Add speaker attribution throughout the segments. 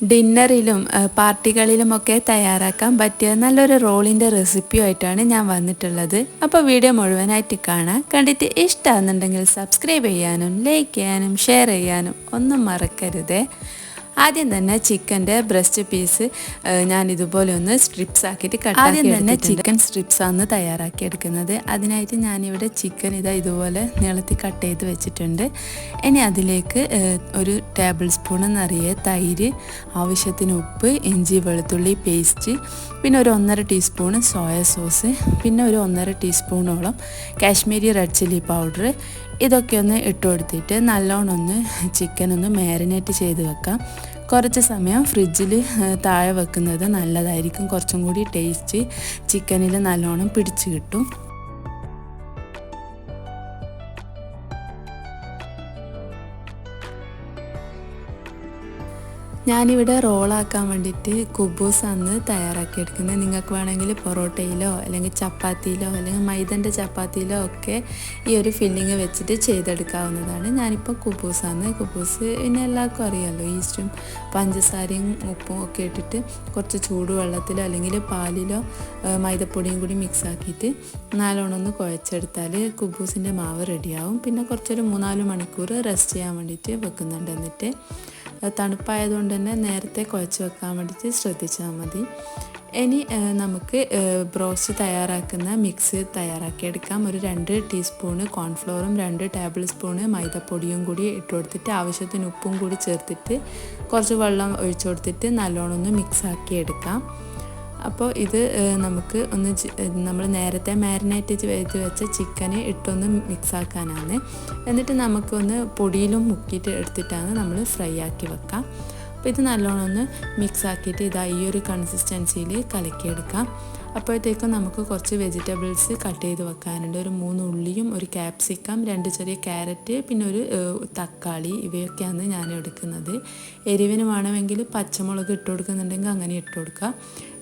Speaker 1: ഡിന്നറിലും പാർട്ടികളിലുമൊക്കെ തയ്യാറാക്കാൻ പറ്റിയ നല്ലൊരു റോളിന്റെ റെസിപ്പിയുമായിട്ടാണ് ഞാൻ വന്നിട്ടുള്ളത്. അപ്പോൾ വീഡിയോ മുഴുവനായിട്ട് കാണാം കണ്ടിട്ട് ഇഷ്ടമാണെന്നുണ്ടെങ്കിൽ സബ്സ്ക്രൈബ് ചെയ്യാനും ലൈക്ക് ചെയ്യാനും ഷെയർ ചെയ്യാനും ഒന്നും മറക്കരുതേ. ആദ്യം തന്നെ ചിക്കന്റെ ബ്രസ്റ്റ് പീസ് ഞാൻ ഇതുപോലെ ഒന്ന് സ്ട്രിപ്സ് ആക്കിയിട്ട് കട്ട് ആദ്യം തന്നെ ചിക്കൻ സ്ട്രിപ്സ് ആണ് തയ്യാറാക്കി എടുക്കുന്നത് അതിനായിട്ട് ഞാനിവിടെ ചിക്കൻ ഇതാ ഇതുപോലെ നീളത്തിൽ കട്ട് ചെയ്ത് വെച്ചിട്ടുണ്ട്. ഇനി അതിലേക്ക് ഒരു ടേബിൾ സ്പൂൺ നിറയെ തൈര് ആവശ്യത്തിന് ഉപ്പ് ഇഞ്ചി വെളുത്തുള്ളി പേസ്റ്റ് പിന്നെ ഒരു ഒന്നര ടീസ്പൂൺ സോയ സോസ് പിന്നെ ഒരു ഒന്നര ടീസ്പൂണോളം കാശ്മീരി റെഡ് ചില്ലി പൗഡർ ഇതൊക്കെ ഒന്ന് ഇട്ട് കൊടുത്തിട്ട് നല്ലോണം ഒന്ന് ചിക്കൻ ഒന്ന് മാരിനേറ്റ് ചെയ്ത് വെക്കാം. കുറച്ച് സമയം ഫ്രിഡ്ജിൽ താഴെ വെക്കുന്നത് നല്ലതായിരിക്കും. കുറച്ചും കൂടി ടേസ്റ്റ് ചിക്കനിൽ നല്ലോണം പിടിച്ചു കിട്ടും. ഞാനിവിടെ റോളാക്കാൻ വേണ്ടിയിട്ട് തയ്യാറാക്കി എടുക്കുന്നത് നിങ്ങൾക്ക് വേണമെങ്കിൽ പൊറോട്ടയിലോ അല്ലെങ്കിൽ ചപ്പാത്തിയിലോ അല്ലെങ്കിൽ മൈദന്റെ ചപ്പാത്തിയിലോ ഒക്കെ ഈ ഒരു ഫില്ലിങ് വെച്ചിട്ട് ചെയ്തെടുക്കാവുന്നതാണ്. ഞാനിപ്പോൾ കുബൂസാണ് കുബൂസ് പിന്നെ എല്ലാവർക്കും അറിയാമല്ലോ ഈസ്റ്റും പഞ്ചസാരയും ഉപ്പും ഒക്കെ ഇട്ടിട്ട് കുറച്ച് ചൂടുവെള്ളത്തിലോ അല്ലെങ്കിൽ പാലിലോ മൈദപ്പൊടിയും കൂടി മിക്സ് ആക്കിയിട്ട് നല്ലോണം ഒന്ന് കുഴച്ചെടുത്താൽ കുബൂസിന്റെ മാവ് റെഡിയാവും പിന്നെ കുറച്ചൊരു മൂന്നാൽ മണിക്കൂർ റെസ്റ്റ് ചെയ്യാൻ വേണ്ടിയിട്ട് വെക്കുന്നുണ്ട്. എന്നിട്ട് തണുപ്പായതുകൊണ്ട് തന്നെ നേരത്തെ കുഴച്ച് വെക്കാൻ വേണ്ടിയിട്ട് ശ്രദ്ധിച്ചാൽ മതി. ഇനി നമുക്ക് ബ്രോസ്റ്റ് തയ്യാറാക്കുന്ന മിക്സ് തയ്യാറാക്കിയെടുക്കാം. ഒരു രണ്ട് ടീസ്പൂണ് കോൺഫ്ലോറും രണ്ട് ടേബിൾ സ്പൂണ് മൈദപ്പൊടിയും കൂടി ഇട്ട് കൊടുത്തിട്ട് ആവശ്യത്തിന് ഉപ്പും കൂടി ചേർത്തിട്ട് കുറച്ച് വെള്ളം ഒഴിച്ചു കൊടുത്തിട്ട് നല്ലോണം ഒന്ന് മിക്സ് ആക്കി എടുക്കാം അപ്പോൾ ഇത് നമുക്ക് ഒന്ന് നമ്മൾ നേരത്തെ മാരിനേറ്റ് ചെയ്ത് വെച്ച ചിക്കന് ഇട്ടൊന്ന് മിക്സ് ആക്കാനാണ് എന്നിട്ട് നമുക്കൊന്ന് പൊടിയിലും മുക്കിയിട്ട് എടുത്തിട്ടാണ് നമ്മൾ ഫ്രൈ ആക്കി വെക്കാം. അപ്പോൾ ഇത് നല്ലോണം ഒന്ന് മിക്സ് ആക്കിയിട്ട് ഇതാ ഈ ഒരു കൺസിസ്റ്റൻസിയിൽ കലക്കിയെടുക്കാം. അപ്പോഴത്തേക്കും നമുക്ക് കുറച്ച് വെജിറ്റബിൾസ് കട്ട് ചെയ്ത് വെക്കാനുണ്ട്. ഒരു മൂന്ന് ഉള്ളിയും ഒരു ക്യാപ്സിക്കം രണ്ട് ചെറിയ ക്യാരറ്റ് പിന്നെ ഒരു തക്കാളി ഇവയൊക്കെയാണ് ഞാൻ എടുക്കുന്നത്. എരിവിന് വേണമെങ്കിൽ പച്ചമുളക് ഇട്ട് കൊടുക്കുന്നുണ്ടെങ്കിൽ അങ്ങനെ ഇട്ട് കൊടുക്കുക.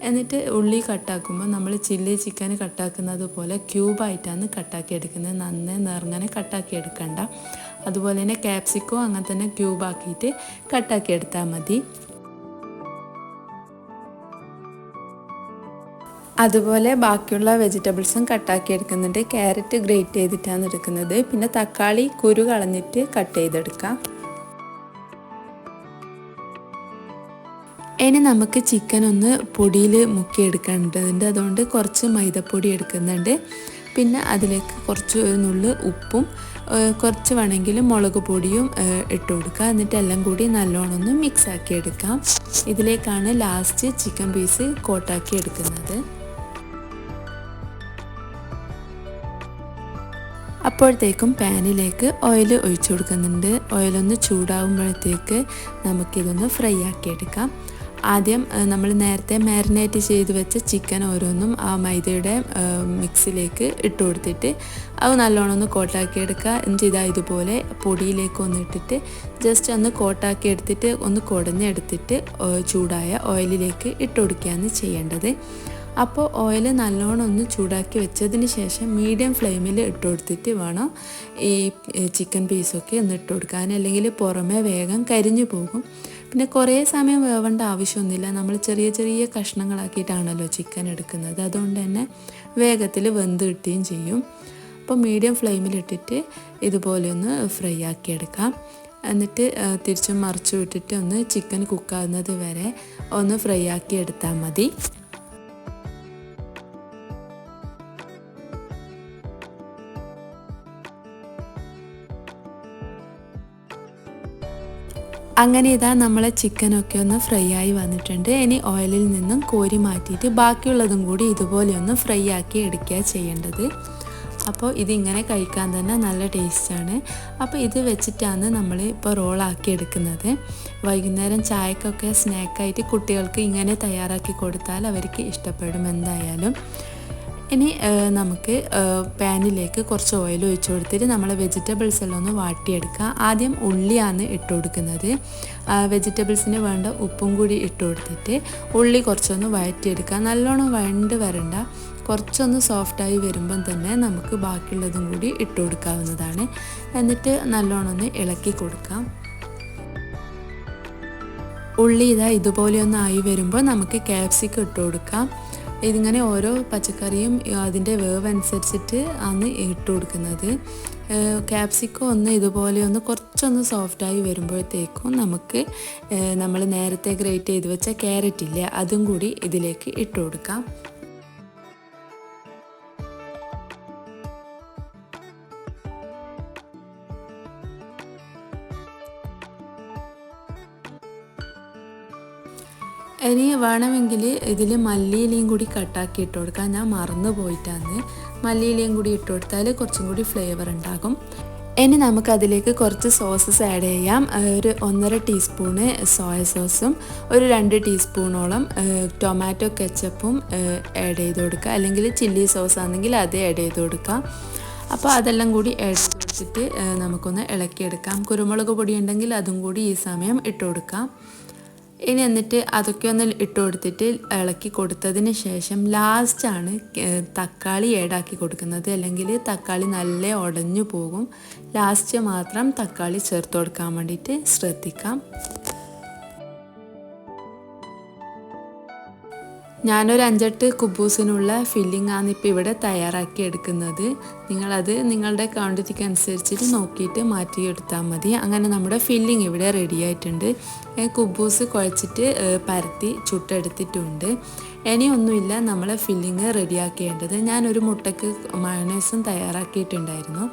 Speaker 1: എന്നിട്ട് ഉള്ളി കട്ടാക്കുമ്പോൾ നമ്മൾ ചില്ലി ചിക്കൻ കട്ടാക്കുന്നത് പോലെ ക്യൂബായിട്ടാണ് കട്ടാക്കി എടുക്കുന്നത്. നന്നേ നിറങ്ങനെ കട്ടാക്കി എടുക്കണ്ട. അതുപോലെ തന്നെ ക്യാപ്സിക്കോ അങ്ങനെ തന്നെ ക്യൂബാക്കിയിട്ട് കട്ടാക്കി എടുത്താൽ മതി. അതുപോലെ ബാക്കിയുള്ള വെജിറ്റബിൾസും കട്ടാക്കി എടുക്കുന്നുണ്ട്. ക്യാരറ്റ് ഗ്രേറ്റ് ചെയ്തിട്ടാണ് എടുക്കുന്നത്. പിന്നെ തക്കാളി കുരു കളഞ്ഞിട്ട് കട്ട് ചെയ്തെടുക്കാം. ഇനി നമുക്ക് ചിക്കൻ ഒന്ന് പൊടിയിൽ മുക്കിയെടുക്കേണ്ടതുണ്ട്. അതുകൊണ്ട് കുറച്ച് മൈദപ്പൊടി എടുക്കുന്നുണ്ട്. പിന്നെ അതിലേക്ക് കുറച്ച് ഒരു നുള്ള് ഉപ്പും കുറച്ച് വേണമെങ്കിൽ മുളക് പൊടിയും ഇട്ട് കൊടുക്കുക. എന്നിട്ട് എല്ലാം കൂടി നല്ലോണം ഒന്ന് മിക്സ് ആക്കി എടുക്കാം. ഇതിലേക്കാണ് ലാസ്റ്റ് ചിക്കൻ പീസ് കോട്ടാക്കി എടുക്കുന്നത്. അപ്പോഴത്തേക്കും പാനിലേക്ക് ഓയിൽ ഒഴിച്ചു കൊടുക്കുന്നുണ്ട്. ഓയിലൊന്ന് ചൂടാവുമ്പോഴത്തേക്ക് നമുക്കിതൊന്ന് ഫ്രൈ ആക്കി എടുക്കാം. ആദ്യം നമ്മൾ നേരത്തെ മാരിനേറ്റ് ചെയ്ത് വെച്ച ചിക്കൻ ഓരോന്നും ആ മൈദയുടെ മിക്സിലേക്ക് ഇട്ട് കൊടുത്തിട്ട് അത് നല്ലോണം ഒന്ന് കോട്ടാക്കി എടുക്കുക. എന്നിട്ട് ഇതാ ഇതുപോലെ പൊടിയിലേക്ക് ഒന്ന് ഇട്ടിട്ട് ജസ്റ്റ് ഒന്ന് കോട്ടാക്കി എടുത്തിട്ട് ഒന്ന് കുടഞ്ഞെടുത്തിട്ട് ചൂടായ ഓയിലിലേക്ക് ഇട്ട് കൊടുക്കുകയാണ് ചെയ്യേണ്ടത്. അപ്പോൾ ഓയിൽ നല്ലോണം ഒന്ന് ചൂടാക്കി വെച്ചതിന് ശേഷം മീഡിയം ഫ്ലെയിമിൽ ഇട്ട് കൊടുത്തിട്ട് വേണം ഈ ചിക്കൻ പീസൊക്കെ ഒന്ന് ഇട്ട് കൊടുക്കാൻ. അല്ലെങ്കിൽ പുറമേ വേഗം കരിഞ്ഞു പോകും. പിന്നെ കുറേ സമയം വേവേണ്ട ആവശ്യമൊന്നുമില്ല. നമ്മൾ ചെറിയ ചെറിയ കഷ്ണങ്ങളാക്കിയിട്ടാണല്ലോ ചിക്കൻ എടുക്കുന്നത്. അതുകൊണ്ട് തന്നെ വേഗത്തിൽ വെന്ത് കിട്ടുകയും ചെയ്യും. അപ്പോൾ മീഡിയം ഫ്ലെയിമിലിട്ടിട്ട് ഇതുപോലെ ഒന്ന് ഫ്രൈ ആക്കിയെടുക്കാം എന്നിട്ട് തിരിച്ചും മറിച്ചു വിട്ടിട്ട് ഒന്ന് ചിക്കൻ കുക്കാവുന്നത് വരെ ഒന്ന് ഫ്രൈ ആക്കി എടുത്താൽ മതി. അങ്ങനെ ഇതാ നമ്മളെ ചിക്കനൊക്കെ ഒന്ന് ഫ്രൈ ആയി വന്നിട്ടുണ്ട്. ഇനി ഓയിലിൽ നിന്നും കോരി മാറ്റിയിട്ട് ബാക്കിയുള്ളതും കൂടി ഇതുപോലെ ഒന്ന് ഫ്രൈ ആക്കി എടുക്കുക ചെയ്യേണ്ടത്. അപ്പോൾ ഇതിങ്ങനെ കഴിക്കാൻ തന്നെ നല്ല ടേസ്റ്റാണ് അപ്പോൾ ഇത് വെച്ചിട്ടാണ് നമ്മൾ ഇപ്പോൾ റോളാക്കി എടുക്കുന്നത്. വൈകുന്നേരം ചായക്കൊക്കെ സ്നാക്കായിട്ട് കുട്ടികൾക്ക് ഇങ്ങനെ തയ്യാറാക്കി കൊടുത്താൽ അവർക്ക് ഇഷ്ടപ്പെടും എന്തായാലും. ഇനി നമുക്ക് പാനിലേക്ക് കുറച്ച് ഓയിൽ ഒഴിച്ച് കൊടുത്തിട്ട് നമ്മൾ വെജിറ്റബിൾസ് എല്ലാം ഒന്ന് വാട്ടിയെടുക്കുക. ആദ്യം ഉള്ളിയാണ് ഇട്ട് കൊടുക്കുന്നത്. വെജിറ്റബിൾസിന് വേണ്ട ഉപ്പും കൂടി ഇട്ട് കൊടുത്തിട്ട് ഉള്ളി കുറച്ചൊന്ന് വഴറ്റിയെടുക്കുക. നല്ലോണം വഴണ്ട് വരണ്ട കുറച്ചൊന്ന് സോഫ്റ്റായി വരുമ്പം തന്നെ നമുക്ക് ബാക്കിയുള്ളതും കൂടി ഇട്ട് കൊടുക്കാവുന്നതാണ്. എന്നിട്ട് നല്ലോണം ഒന്ന് ഇളക്കി കൊടുക്കാം. ഉള്ളി ഇതാ ഇതുപോലെ ഒന്ന് ആയി വരുമ്പോൾ നമുക്ക് ക്യാപ്സിക്കം ഇട്ട് കൊടുക്കാം. ഇതിങ്ങനെ ഓരോ പച്ചക്കറിയും അതിന്റെ വേവ് അനുസരിച്ചിട്ട് ആണ് ഇട്ട് കൊടുക്കുന്നത്. ക്യാപ്സിക്കം ഒന്ന് ഇതുപോലെ ഒന്ന് കുറച്ചൊന്ന് സോഫ്റ്റായി വരുമ്പോഴത്തേക്കും നമുക്ക് നമ്മൾ നേരത്തെ ഗ്രേറ്റ് ചെയ്ത് വെച്ച ക്യാരറ്റ് ഇല്ലേ അതും കൂടി ഇതിലേക്ക് ഇട്ട് കൊടുക്കാം. ഇനി വേണമെങ്കിൽ ഇതിൽ മല്ലിയിലയും കൂടി കട്ടാക്കി ഇട്ട് കൊടുക്കാം. ഞാൻ മറന്നു പോയിട്ടാണ് മല്ലിയിലയും കൂടി ഇട്ട് കൊടുത്താൽ കുറച്ചും കൂടി ഫ്ലേവർ ഉണ്ടാകും. ഇനി നമുക്ക് അതിലേക്ക് കുറച്ച് സോസസ് ആഡ് ചെയ്യാം. ഒരു ഒന്നര ടീസ്പൂണ് സോയ സോസും ഒരു രണ്ട് ടീസ്പൂണോളം ടൊമാറ്റോ കെച്ചപ്പും ആഡ് ചെയ്ത് കൊടുക്കുക. അല്ലെങ്കിൽ ചില്ലി സോസ് ആണെങ്കിൽ അത് ആഡ് ചെയ്ത് കൊടുക്കാം അപ്പോൾ അതെല്ലാം കൂടി ആഡ് ചെയ്തിട്ട് നമുക്കൊന്ന് ഇളക്കിയെടുക്കാം. കുരുമുളക് പൊടി ഉണ്ടെങ്കിൽ അതും കൂടി ഈ സമയം ഇട്ട് കൊടുക്കാം. ഇനി എന്നിട്ട് അതൊക്കെ ഒന്ന് ഇട്ട് കൊടുത്തിട്ട് ഇളക്കി കൊടുത്തതിന് ശേഷം ലാസ്റ്റാണ് തക്കാളി ഏടാക്കി കൊടുക്കുന്നത്. അല്ലെങ്കിൽ തക്കാളി നല്ല ഉടഞ്ഞു പോകും. ലാസ്റ്റ് മാത്രം തക്കാളി ചേർത്ത് കൊടുക്കാൻ വേണ്ടിയിട്ട് ശ്രദ്ധിക്കാം. ഞാനൊരു അഞ്ചെട്ട് കുബൂസിനുള്ള ഫില്ലിംഗ് ആണ് ഇപ്പോൾ ഇവിടെ തയ്യാറാക്കി എടുക്കുന്നത്. നിങ്ങളത് നിങ്ങളുടെ ക്വാണ്ടിറ്റിക്ക് അനുസരിച്ചിട്ട് നോക്കിയിട്ട് മാറ്റിയെടുത്താൽ മതി. അങ്ങനെ നമ്മുടെ ഫില്ലിംഗ് ഇവിടെ റെഡി ആയിട്ടുണ്ട്. കുബൂസ് കുഴച്ചിട്ട് പരത്തി ചുട്ടെടുത്തിട്ടുണ്ട്. ഇനിയൊന്നുമില്ല നമ്മളെ ഫില്ലിങ് റെഡിയാക്കേണ്ടത് ഞാനൊരു മുട്ടയ്ക്ക് മയണൈസും തയ്യാറാക്കിയിട്ടുണ്ടായിരുന്നു.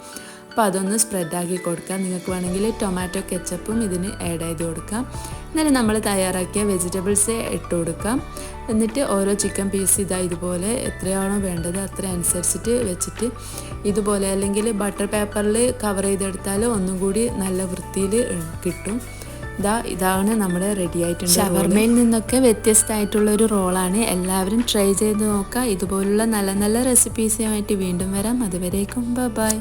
Speaker 1: അപ്പോൾ അതൊന്ന് സ്പ്രെഡാക്കി കൊടുക്കാം. നിങ്ങൾക്ക് വേണമെങ്കിൽ ടൊമാറ്റോ കെച്ചപ്പും ഇതിന് ആഡ് ചെയ്ത് കൊടുക്കാം. എന്നിട്ട് നമ്മൾ തയ്യാറാക്കിയ വെജിറ്റബിൾസ് ഇട്ട് കൊടുക്കാം. എന്നിട്ട് ഓരോ ചിക്കൻ പീസ് ഇതാ ഇതുപോലെ എത്രയാണോ വേണ്ടത് അത്ര അനുസരിച്ചിട്ട് വെച്ചിട്ട് ഇതുപോലെ അല്ലെങ്കിൽ ബട്ടർ പേപ്പറിൽ കവർ ചെയ്തെടുത്താൽ ഒന്നും കൂടി നല്ല വൃത്തിയിൽ കിട്ടും. ഇതാ ഇതാണ് നമ്മുടെ റെഡി ആയിട്ടുണ്ട് ഷവർമയിൽ നിന്നൊക്കെ വ്യത്യസ്തമായിട്ടുള്ള ഒരു റോളാണ് എല്ലാവരും ട്രൈ ചെയ്ത് നോക്കുക ഇതുപോലുള്ള നല്ല നല്ല റെസിപ്പീസുമായിട്ട് വീണ്ടും വരാം. അതുവരേക്കും ബൈ